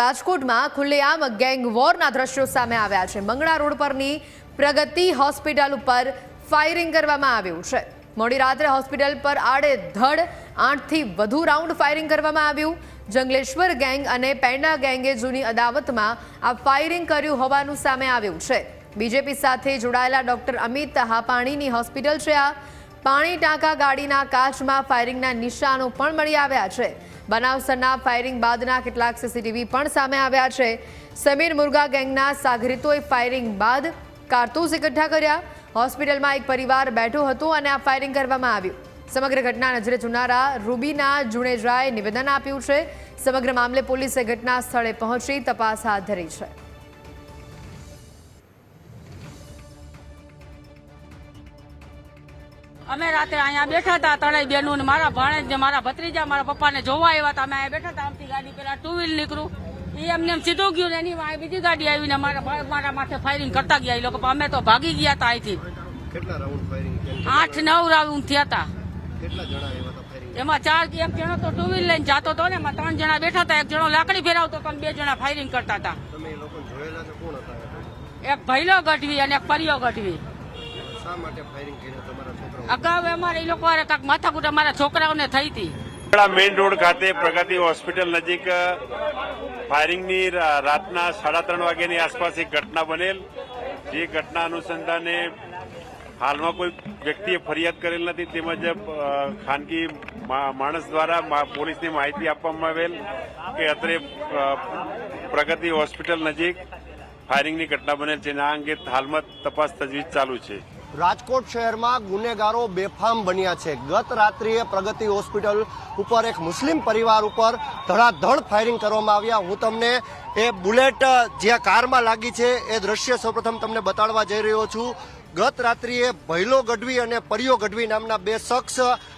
રાજકોટમાં ખુલ્લેઆમ ગેંગ વોરના દ્રશ્યો સામે આવ્યા છે. મંગળા રોડ પરની પ્રગતિ હોસ્પિટલ ઉપર ફાયરિંગ કરવામાં આવ્યું છે. મોડી રાત્રે હોસ્પિટલ પર આડેધડ આઠથી વધુ રાઉન્ડ ફાયરિંગ કરવામાં આવ્યું. જંગલેશ્વર ગેંગ અને પેંડા ગેંગે જૂની અદાવતમાં આ ફાયરિંગ કર્યું હોવાનું સામે આવ્યું છે. બીજેપી સાથે જોડાયેલા ડોક્ટર અમિત હાપાણીની હોસ્પિટલ છે આ. પાણી ટાંકા ગાડીના કાચમાં ફાયરિંગના નિશાનો પણ મળી આવ્યા છે. બનાવસરના ફાયરિંગ બાદના કેટલાક સીસીટીવી પણ સામે આવ્યા છે. સમીર મુર્ગા ગેંગના સાગરીતોએ ફાયરિંગ બાદ કારતૂસ એકઠા કર્યા. હોસ્પિટલમાં એક પરિવાર બેઠો હતો અને આ ફાયરિંગ કરવામાં આવ્યું. સમગ્ર ઘટના નજરે જોનારા રૂબીના જુણેજાએ નિવેદન આપ્યું છે. સમગ્ર મામલે પોલીસે ઘટના સ્થળે પહોંચી તપાસ હાથ ધરી છે. અમે રાતે અહીંયા બેઠા હતા ત્રણેય બેનો મારા ભાણેજ મારા ભત્રીજા મારા પપ્પાને જોવા આવ્યા હતા. અમે અહીંયા બેઠા હતા આમથી ગાડી પેલા ટુ વ્હીલ નીકળું. એ એમને એમ સીધું ગયું ને એની બીજી ગાડી આવીને મારા ભાઈ મારા માથે ફાયરિંગ કરતા ગયા. એ લોકો અમે તો ભાગી ગયા હતા અહીંથી. આઠ નવ રાઉન્ડ થયા હતા. એમાં ચાર એક જણો તો ટુ વ્હીલ લઈને જતો હતો ને એમાં ત્રણ જણા બેઠા હતા. એક જણો લાકડી ફેરવતો હતો બે જણા ફાયરિંગ કરતા હતા. એક ભૈલો ગઢવી અને એક પરિયો ગઢવી. શા માટે ફાયરિંગ કર્યા તમારા છોકરાઓ અગાઉ અમારે એ લોકો કાંક માથાકૂટ અમારા છોકરાઓને થઈ હતી. મેઇન રોડ ખાતે પ્રગતિ હોસ્પિટલ નજીક ફાયરિંગની રાતના સાડા ત્રણ વાગ્યાની આસપાસ એક ઘટના બનેલ. જે ઘટના અનુસંધાને હાલમાં કોઈ વ્યક્તિએ ફરિયાદ કરેલ નથી તેમજ ખાનગી માણસ દ્વારા પોલીસને માહિતી આપવામાં આવેલ કે અત્રે પ્રગતિ હોસ્પિટલ નજીક ફાયરિંગની ઘટના બનેલ છે અને આ અંગે હાલમાં તપાસ તજવીજ ચાલુ છે. રાજકોટ શહેરમાં ગુનેગારો બેફામ બન્યા છે. ગત રાત્રિએ પ્રગતિ હોસ્પિટલ ઉપર એક મુસ્લિમ પરિવાર ઉપર ધડાધડ ફાયરિંગ કરવામાં આવ્યા. હું તમને એ બુલેટ જે કારમાં લાગી છે એ દ્રશ્ય સૌપ્રથમ તમને બતાડવા જઈ રહ્યો છું. ગત રાત્રિએ ભૈલો ગઢવી અને પરિયો ગઢવી નામના બે શખ્સ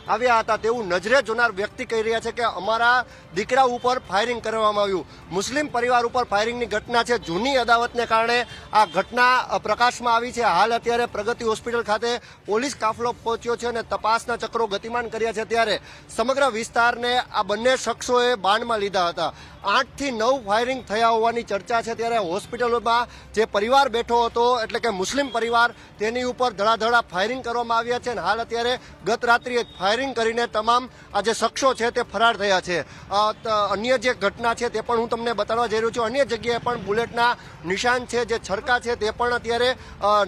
આવ્યા હતા તેવું નજરે જોનાર વ્યક્તિ કહી રહ્યા છે કે અમારા દીકરા ઉપર ફાયરિંગ કરવામાં આવ્યું. મુસ્લિમ પરિવાર ઉપર ફાયરિંગની ઘટના છે. જૂની અદાવતને કારણે આ ઘટના પ્રકાશમાં આવી છે. હાલ અત્યારે પ્રગતિ હોસ્પિટલ ખાતે પોલીસ કાફલો પહોંચ્યો છે અને તપાસના ચક્રો ગતિમાન કર્યા છે. ત્યારે સમગ્ર વિસ્તારને આ બંને શખ્સોએ બાણમાં લીધા હતા. આઠથી નવ ફાયરિંગ થયા હોવાની ચર્ચા છે. ત્યારે હોસ્પિટલોમાં જે પરિવાર બેઠો હતો, એટલે કે મુસ્લિમ પરિવાર, તેની ઉપર ધડાધડા ફાયરિંગ કરવામાં આવ્યા છે અને હાલ અત્યારે ગત રાત્રિએ ફાયરિંગ કરીને તમામ આ જે શખ્સો છે તે ફરાર થયા છે. અન્ય જે ઘટના છે તે પણ હું તમને બતાવવા જઈ રહ્યો છું. અન્ય જગ્યાએ પણ બુલેટના નિશાન છે, જે છરકા છે તે પણ અત્યારે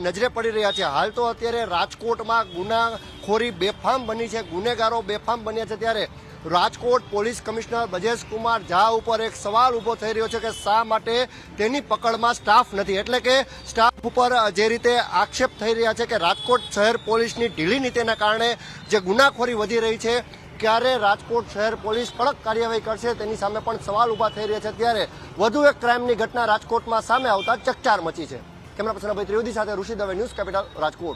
નજરે પડી રહ્યા છે. હાલ તો અત્યારે રાજકોટમાં ગુનાખોરી બેફામ બની છે, ગુનેગારો બેફામ બન્યા છે ત્યારે. રાજકોટ પોલીસ કમિશનર બજેશ કુમાર ઝા ઉપર એક સવાલ ઊભો થઈ રહ્યો છે કે શા માટે તેની પકડમાં સ્ટાફ નથી? એટલે કે સ્ટાફ ઉપર જે રીતે આક્ષેપ થઈ રહ્યા છે કે રાજકોટ શહેર પોલીસની ઢીલી નીતિના કારણે જે ગુનાખોરી વધી રહી છે, ક્યારે રાજકોટ શહેર પોલીસ કડક કાર્યવાહી કરશે તેની સામે પણ સવાલ ઊભા થઈ રહ્યા છે. ત્યારે વધુ એક ક્રાઇમની ઘટના રાજકોટમાં સામે આવતા ચકચાર મચી છે. કેમેરા પર્સન અભય ત્રિવેદી સાથે ઋષિ દવે ન્યૂઝ કેપિટલ રાજકોટ.